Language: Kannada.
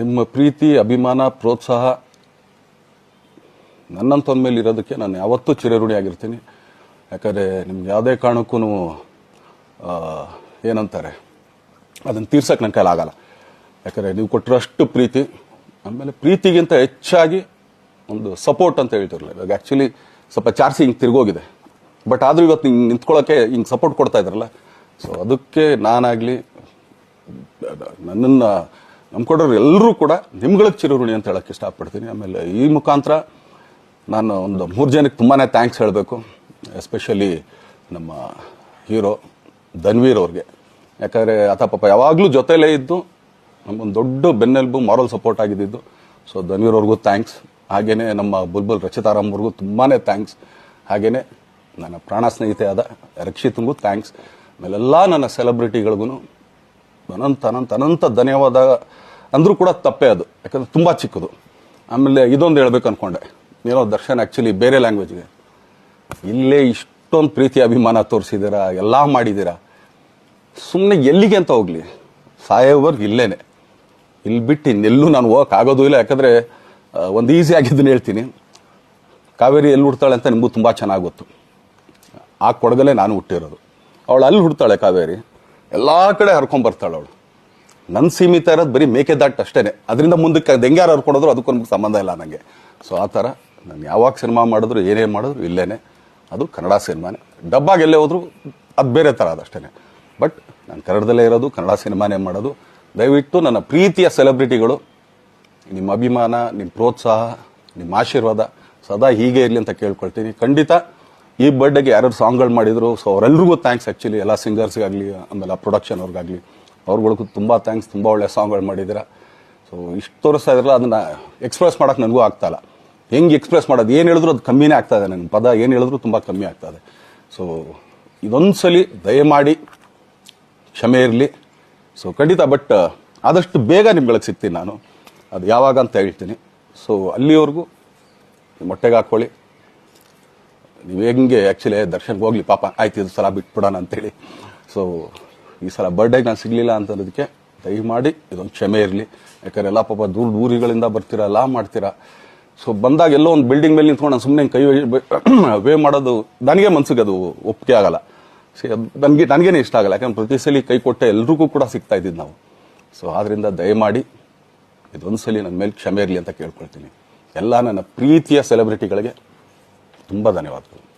ನಿಮ್ಮ ಪ್ರೀತಿ, ಅಭಿಮಾನ, ಪ್ರೋತ್ಸಾಹ ನನ್ನಂತವನ ಮೇಲೆ ಇರೋದಕ್ಕೆ ನಾನು ಯಾವತ್ತೂ ಚಿರಋಣಿಯಾಗಿರ್ತೀನಿ ಯಾಕಂದರೆ ನಿಮ್ಗೆ ಯಾವುದೇ ಕಾರಣಕ್ಕೂ ಏನಂತಾರೆ, ಅದನ್ನು ತೀರ್ಸೋಕೆ ನನ್ನ ಕೈಲಾಗಲ್ಲ. ಯಾಕಂದರೆ ನೀವು ಕೊಟ್ಟಿರೋಷ್ಟು ಪ್ರೀತಿ, ಆಮೇಲೆ ಪ್ರೀತಿಗಿಂತ ಹೆಚ್ಚಾಗಿ ಒಂದು ಸಪೋರ್ಟ್ ಅಂತ ಹೇಳ್ತಿರಲಿಲ್ಲ. ಇವಾಗ ಆ್ಯಕ್ಚುಲಿ ಸ್ವಲ್ಪ ಚಾರ್ಸಿ ಹಿಂಗೆ ತಿರುಗೋಗಿದೆ. ಬಟ್ ಆದರೂ ಇವತ್ತು ಹಿಂಗೆ ನಿಂತ್ಕೊಳ್ಳೋಕ್ಕೆ ಹಿಂಗೆ ಸಪೋರ್ಟ್ ಕೊಡ್ತಾ ಇದ್ರಲ್ಲ. ಸೊ ಅದಕ್ಕೆ ನಾನಾಗಲಿ ನನ್ನನ್ನು ನಂಬ್ಕೊಡೋರು ಎಲ್ಲರೂ ಕೂಡ ನಿಮ್ಗಳಿಗೆ ಚಿರಋಣಿ ಅಂತ ಹೇಳಕ್ಕೆ ಇಷ್ಟಪಡ್ತೀನಿ. ಆಮೇಲೆ ಈ ಮುಖಾಂತರ ನಾನು ಒಂದು ಮೂರು ಜನಕ್ಕೆ ತುಂಬಾ ಥ್ಯಾಂಕ್ಸ್ ಹೇಳಬೇಕು. ಎಸ್ಪೆಷಲಿ ನಮ್ಮ ಹೀರೋ ಧನ್ವೀರ್ ಅವ್ರಿಗೆ. ಯಾಕಂದರೆ ಆತ ಪಾಪ ಯಾವಾಗಲೂ ಜೊತೆಲೇ ಇದ್ದು ನಮಗೊಂದು ದೊಡ್ಡ ಬೆನ್ನೆಲುಬು ಮಾರಲ್ ಸಪೋರ್ಟ್ ಆಗಿದ್ದಿದ್ದು. ಸೊ ಧನ್ವೀರ್ ಅವ್ರಿಗೂ ಥ್ಯಾಂಕ್ಸ್ ಹಾಗೆಯೇ ನಮ್ಮ ಬುಲ್ಬುಲ್ ಅವ್ರಿಗೂ ತುಂಬಾ ಥ್ಯಾಂಕ್ಸ್ ಹಾಗೆಯೇ ನನ್ನ ಪ್ರಾಣ ಸ್ನೇಹಿತೆಯಾದ ರಕ್ಷಿತ್ಗೂ ಥ್ಯಾಂಕ್ಸ್ ಆಮೇಲೆಲ್ಲ ನನ್ನ ಸೆಲೆಬ್ರಿಟಿಗಳಿಗೂ ಅನಂತ ಅನಂತ ಅನಂತ ಧನ್ಯವಾದ ಅಂದರೂ ಕೂಡ ತಪ್ಪೇ ಅದು. ಯಾಕಂದ್ರೆ ತುಂಬ ಚಿಕ್ಕದು. ಆಮೇಲೆ ಇದೊಂದು ಹೇಳ್ಬೇಕು ಅಂದ್ಕೊಂಡೆ ಏನೋ ದರ್ಶನ್ ಆ್ಯಕ್ಚುಲಿ ಬೇರೆ ಲ್ಯಾಂಗ್ವೇಜ್ಗೆ ಇಲ್ಲೇ ಇಷ್ಟೊಂದು ಪ್ರೀತಿ, ಅಭಿಮಾನ ತೋರಿಸಿದ್ದೀರಾ, ಎಲ್ಲ ಮಾಡಿದ್ದೀರಾ? ಸುಮ್ಮನೆ ಎಲ್ಲಿಗೆ ಅಂತ ಹೋಗಲಿ. ಸಾಯೋವರ್ ಇಲ್ಲೇನೆ. ಇಲ್ಲಿ ಬಿಟ್ಟು ಇನ್ನೆಲ್ಲೂ ನಾನು ಹೋಗೋಕ್ಕಾಗೋದೂ ಇಲ್ಲ. ಯಾಕಂದರೆ ಒಂದು ಈಸಿ ಆಗಿದ್ದನ್ನು ಹೇಳ್ತೀನಿ. ಕಾವೇರಿ ಎಲ್ಲಿ ಹುಡ್ತಾಳೆ ಅಂತ ನಿಮಗೂ ತುಂಬ ಚೆನ್ನಾಗಿ ಗೊತ್ತು. ಆ ಕೊಡಗಲೇ ನಾನು ಹುಟ್ಟಿರೋದು. ಅವಳು ಅಲ್ಲಿ ಹುಡ್ತಾಳೆ ಕಾವೇರಿ. ಎಲ್ಲ ಕಡೆ ಹರ್ಕೊಂಡ್ ಬರ್ತಾಳೆ ಅವಳು. ನನ್ನ ಸೀಮಿತ ಇರೋದು ಬರೀ ಮೇಕೆದಾಟ್ ಅಷ್ಟೇನೆ. ಅದರಿಂದ ಮುಂದಕ್ಕೆ ದೆಂಗ್ಯಾರು ಅದಕ್ಕೂ ನಮ್ಗೆ ಸಂಬಂಧ ಇಲ್ಲ ನನಗೆ ಸೊ ಆ ಥರ ನಾನು ಯಾವಾಗ ಸಿನಿಮಾ ಮಾಡಿದ್ರು ಏನೇ ಮಾಡಿದ್ರು ಇಲ್ಲೇ ಅದು ಕನ್ನಡ ಸಿನಿಮಾನೇ. ಡಬ್ಬಾಗ ಎಲ್ಲೇ ಹೋದ್ರು ಅದು ಬೇರೆ ಥರ ಅದಷ್ಟೇ ಬಟ್ ನಾನು ಕನ್ನಡದಲ್ಲೇ ಇರೋದು, ಕನ್ನಡ ಸಿನಿಮಾನೇ ಮಾಡೋದು. ದಯವಿಟ್ಟು ನನ್ನ ಪ್ರೀತಿಯ ಸೆಲೆಬ್ರಿಟಿಗಳು, ನಿಮ್ಮ ಅಭಿಮಾನ, ನಿಮ್ಮ ಪ್ರೋತ್ಸಾಹ, ನಿಮ್ಮ ಆಶೀರ್ವಾದ ಸದಾ ಹೀಗೆ ಇರಲಿ ಅಂತ ಕೇಳ್ಕೊಳ್ತೀನಿ. ಖಂಡಿತ ಈ ಬರ್ಡೇಗೆ ಯಾರ್ಯಾರು ಸಾಂಗ್ಗಳು ಮಾಡಿದ್ರು ಸೊ ಅವರೆಲ್ಲರಿಗೂ ಥ್ಯಾಂಕ್ಸ್ ಆ್ಯಕ್ಚುಲಿ ಎಲ್ಲ ಸಿಂಗರ್ಸ್ಗಾಗಲಿ ಆಮೇಲೆ ಪ್ರೊಡಕ್ಷನ್ ಅವ್ರಿಗಾಗಲಿ. ಅವ್ರುಗಳಿಗೂ ತುಂಬ ಥ್ಯಾಂಕ್ಸ್ ತುಂಬ ಒಳ್ಳೆ ಸಾಂಗ್ಗಳು ಮಾಡಿದ್ದೀರಾ ಸೊ ಇಷ್ಟು ತೋರಿಸ್ತಾ ಇದ್ರಲ್ಲ, ಅದನ್ನು ಎಕ್ಸ್ಪ್ರೆಸ್ ಮಾಡೋಕೆ ನನಗೂ ಆಗ್ತಾಯಿಲ್ಲ ಹೆಂಗೆ ಎಕ್ಸ್ಪ್ರೆಸ್ ಮಾಡೋದು, ಏನು ಹೇಳಿದ್ರು ಅದು ಕಮ್ಮಿನೇ ಆಗ್ತಾ ಇದೆ ನನ್ನ ಪದ ಏನು ಹೇಳಿದ್ರು ತುಂಬ ಕಮ್ಮಿ ಆಗ್ತಾ ಇದೆ. ಸೊ ಇದೊಂದು ಸಲ ದಯಮಾಡಿ ಕ್ಷಮೆ ಇರಲಿ. ಸೊ ಖಂಡಿತ ಬಟ್ ಆದಷ್ಟು ಬೇಗ ನಿಮ್ಗಳಿಗೆ ಸಿಗ್ತೀನಿ ನಾನು. ಅದು ಯಾವಾಗ ಅಂತ ಹೇಳ್ತೀನಿ. ಸೊ ಅಲ್ಲಿವರೆಗೂ ಮೊಟ್ಟೆಗೆ ಹಾಕ್ಕೊಳ್ಳಿ. ನೀವು ಹೆಂಗೆ ಆ್ಯಕ್ಚುಲಿ ದರ್ಶನ್ಗೆ ಹೋಗ್ಲಿ, ಪಾಪ ಆಯ್ತು ಇದು ಸಲ ಬಿಟ್ಬಿಡೋಣ ಅಂತೇಳಿ. ಸೊ ಈ ಸಲ ಬರ್ಡೇಗೆ ನಾನು ಸಿಗಲಿಲ್ಲ ಅಂತನ್ನೋದಕ್ಕೆ ದಯಮಾಡಿ ಇದೊಂದು ಕ್ಷಮೆ ಇರಲಿ. ಯಾಕಂದ್ರೆ ಎಲ್ಲ ಪಾಪ ದೂರ ದೂರಿಗಳಿಂದ ಬರ್ತೀರಾ, ಎಲ್ಲ ಮಾಡ್ತೀರಾ. ಸೊ ಬಂದಾಗ ಎಲ್ಲೋ ಒಂದು ಬಿಲ್ಡಿಂಗ್ ಮೇಲೆ ನಿಂತ್ಕೊಂಡು ನಾನು ಸುಮ್ಮನೆ ಕೈ ವೇ ಮಾಡೋದು ನನಗೆ ಮನ್ಸಿಗೆ ಅದು ಒಪ್ಪಿಗೆ ಆಗಲ್ಲ. ಸೊ ನನಗೆ ನನಗೇನೆ ಇಷ್ಟ ಆಗಲ್ಲ. ಯಾಕಂದ್ರೆ ಪ್ರತಿ ಸಲ ಕೈ ಕೊಟ್ಟೆ ಎಲ್ರಿಗೂ ಕೂಡ ಸಿಗ್ತಾ ಇದ್ದಿದ್ದು ನಾವು. ಸೊ ಆದ್ದರಿಂದ ದಯಮಾಡಿ ಇದೊಂದು ಸಲ ನನ್ನ ಮೇಲೆ ಕ್ಷಮೆ ಇರಲಿ ಅಂತ ಕೇಳ್ಕೊಳ್ತೀನಿ. ಎಲ್ಲ ನನ್ನ ಪ್ರೀತಿಯ ಸೆಲೆಬ್ರಿಟಿಗಳಿಗೆ ತುಂಬ ಧನ್ಯವಾದಗಳು.